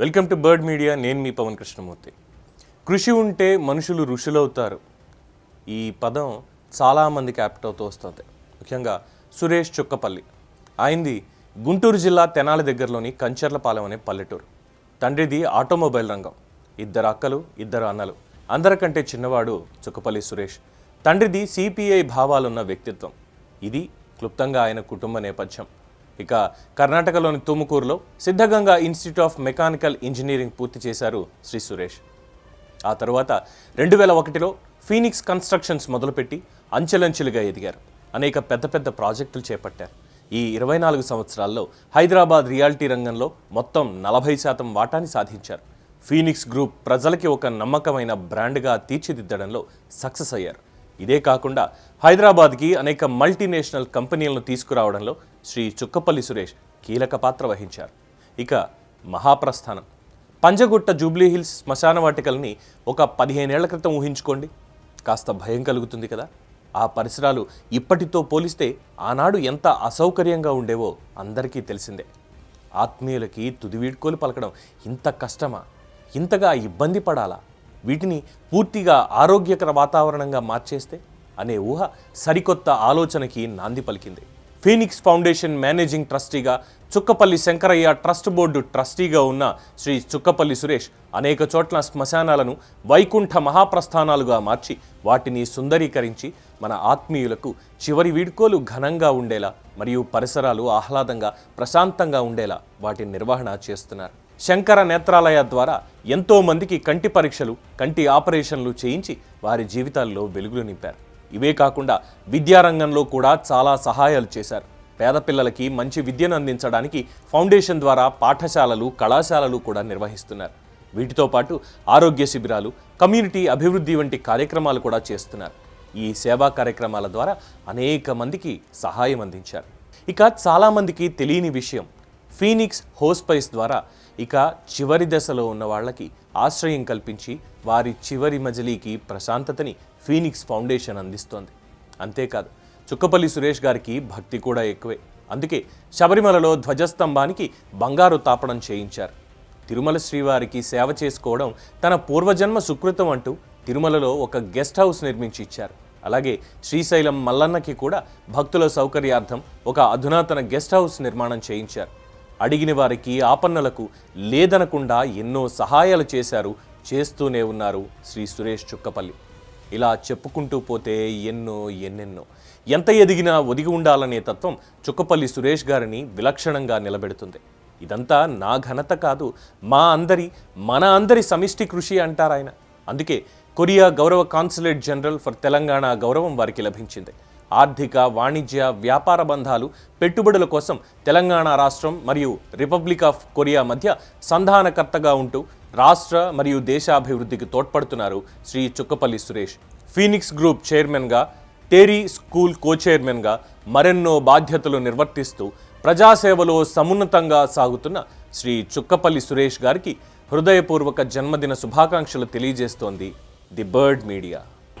Welcome to bird media. నేను మీ పవన్ కృష్ణమూర్తి. కృషి ఉంటే మనుషులు ఋషులవుతారు. ఈ పదం చాలామందికి యాప్ట్ అవుతూ వస్తుంది. ముఖ్యంగా సురేష్ చుక్కపల్లి. ఆయనది గుంటూరు జిల్లా తెనాలి దగ్గరలోని కంచర్లపాలెం అనే పల్లెటూరు. తండ్రిది ఆటోమొబైల్ రంగం. ఇద్దరు అక్కలు ఇద్దరు అన్నలు. అందరికంటే చిన్నవాడు చుక్కపల్లి సురేష్. తండ్రిది సిపిఐ భావాలున్న వ్యక్తిత్వం. ఇది క్లుప్తంగా ఆయన కుటుంబ నేపథ్యం. ఇక కర్ణాటకలోని తుముకూరులో Siddaganga institute of mechanical engineering పూర్తి చేశారు శ్రీ సురేష్. ఆ తరువాత రెండు వేల ఒకటిలో ఫీనిక్స్ కన్స్ట్రక్షన్స్ మొదలుపెట్టి అంచెలంచెలుగా ఎదిగారు. అనేక పెద్ద పెద్ద ప్రాజెక్టులు చేపట్టారు. ఈ ఇరవై నాలుగు సంవత్సరాల్లో హైదరాబాద్ రియాలిటీ రంగంలో మొత్తం నలభై శాతం వాటాని సాధించారు. ఫీనిక్స్ గ్రూప్ ప్రజలకి ఒక నమ్మకమైన బ్రాండ్గా తీర్చిదిద్దడంలో సక్సెస్ అయ్యారు. ఇదే కాకుండా హైదరాబాద్కి అనేక మల్టీనేషనల్ కంపెనీలను తీసుకురావడంలో శ్రీ చుక్కపల్లి సురేష్ కీలక పాత్ర వహించారు. ఇక మహాప్రస్థానం. పంజగుట్ట జూబ్లీ హిల్స్ శ్మశాన వాటికల్ని ఒక పదిహేనేళ్ళ క్రితం ఊహించుకోండి. కాస్త భయం కలుగుతుంది కదా. ఆ పరిసరాలు ఇప్పటితో పోలిస్తే ఆనాడు ఎంత అసౌకర్యంగా ఉండేవో అందరికీ తెలిసిందే. ఆత్మీయులకి తుదివీడ్కోలు పలకడం ఇంత కష్టమా? ఇంతగా ఇబ్బంది పడాలా? వీటిని పూర్తిగా ఆరోగ్యకర వాతావరణంగా మార్చేస్తే అనే ఊహ సరికొత్త ఆలోచనకి నాంది పలికింది. ఫీనిక్స్ ఫౌండేషన్ మేనేజింగ్ ట్రస్టీగా చుక్కపల్లి శంకరయ్య ట్రస్ట్ బోర్డు ట్రస్టీగా ఉన్న శ్రీ చుక్కపల్లి సురేష్ అనేక చోట్ల శ్మశానాలను వైకుంఠ మహాప్రస్థానాలుగా మార్చి వాటిని సుందరీకరించి మన ఆత్మీయులకు చివరి వీడ్కోలు ఘనంగా ఉండేలా మరియు పరిసరాలు ఆహ్లాదంగా ప్రశాంతంగా ఉండేలా వాటి నిర్వహణ చేస్తున్నారు. శంకర నేత్రాలయ ద్వారా ఎంతోమందికి కంటి పరీక్షలు కంటి ఆపరేషన్లు చేయించి వారి జీవితాల్లో వెలుగులు నింపారు. ఇవే కాకుండా విద్యారంగంలో కూడా చాలా సహాయాలు చేశారు. పేద పిల్లలకి మంచి విద్యను అందించడానికి ఫౌండేషన్ ద్వారా పాఠశాలలు కళాశాలలు కూడా నిర్వహిస్తున్నారు. వీటితో పాటు ఆరోగ్య శిబిరాలు కమ్యూనిటీ అభివృద్ధి వంటి కార్యక్రమాలు కూడా చేస్తున్నారు. ఈ సేవా కార్యక్రమాల ద్వారా అనేక మందికి సహాయం అందించారు. ఇక చాలామందికి తెలియని విషయం ఫీనిక్స్ హోస్పైస్ ద్వారా ఇక చివరి దశలో ఉన్న వాళ్ళకి ఆశ్రయం కల్పించి వారి చివరి మజిలీకి ప్రశాంతతని ఫీనిక్స్ ఫౌండేషన్ అందిస్తోంది. అంతేకాదు చుక్కపల్లి సురేష్ గారికి భక్తి కూడా ఎక్కువే. అందుకే శబరిమలలో ధ్వజస్తంభానికి బంగారు తాపడం చేయించారు. తిరుమల శ్రీవారికి సేవ చేసుకోవడం తన పూర్వజన్మ సుకృతం అంటూ తిరుమలలో ఒక గెస్ట్ హౌస్ నిర్మించి ఇచ్చారు అలాగే శ్రీశైలం మల్లన్నకి కూడా భక్తుల సౌకర్యార్థం ఒక అధునాతన గెస్ట్ హౌస్ నిర్మాణం చేయించారు. అడిగిన వారికి ఆపన్నలకు లేదనకుండా ఎన్నో సహాయాలు చేశారు చేస్తూనే ఉన్నారు శ్రీ సురేష్ చుక్కపల్లి. ఇలా చెప్పుకుంటూ పోతే ఎన్నో ఎన్నెన్నో. ఎంత ఎదిగినా ఒదిగి ఉండాలనే తత్వం చుక్కపల్లి సురేష్ గారిని విలక్షణంగా నిలబెడుతుంది. ఇదంతా నా ఘనత కాదు మా అందరి మన అందరి సమిష్టి కృషి అంటారాయన. అందుకే కొరియా గౌరవ కాన్సులేట్ జనరల్ ఫర్ తెలంగాణ గౌరవం వారికి లభించింది. ఆర్థిక వాణిజ్య వ్యాపార బంధాలు పెట్టుబడుల కోసం తెలంగాణ రాష్ట్రం మరియు రిపబ్లిక్ ఆఫ్ కొరియా మధ్య సంధానకర్తగా ఉంటూ రాష్ట్ర మరియు దేశాభివృద్ధికి తోడ్పడుతున్నారు శ్రీ చుక్కపల్లి సురేష్. ఫీనిక్స్ గ్రూప్ చైర్మన్గా టేరీ స్కూల్ కో చైర్మన్గా మరెన్నో బాధ్యతలు నిర్వర్తిస్తూ ప్రజాసేవలో సమున్నతంగా సాగుతున్న శ్రీ చుక్కపల్లి సురేష్ గారికి హృదయపూర్వక జన్మదిన శుభాకాంక్షలు తెలియజేస్తోంది ది బర్డ్ మీడియా.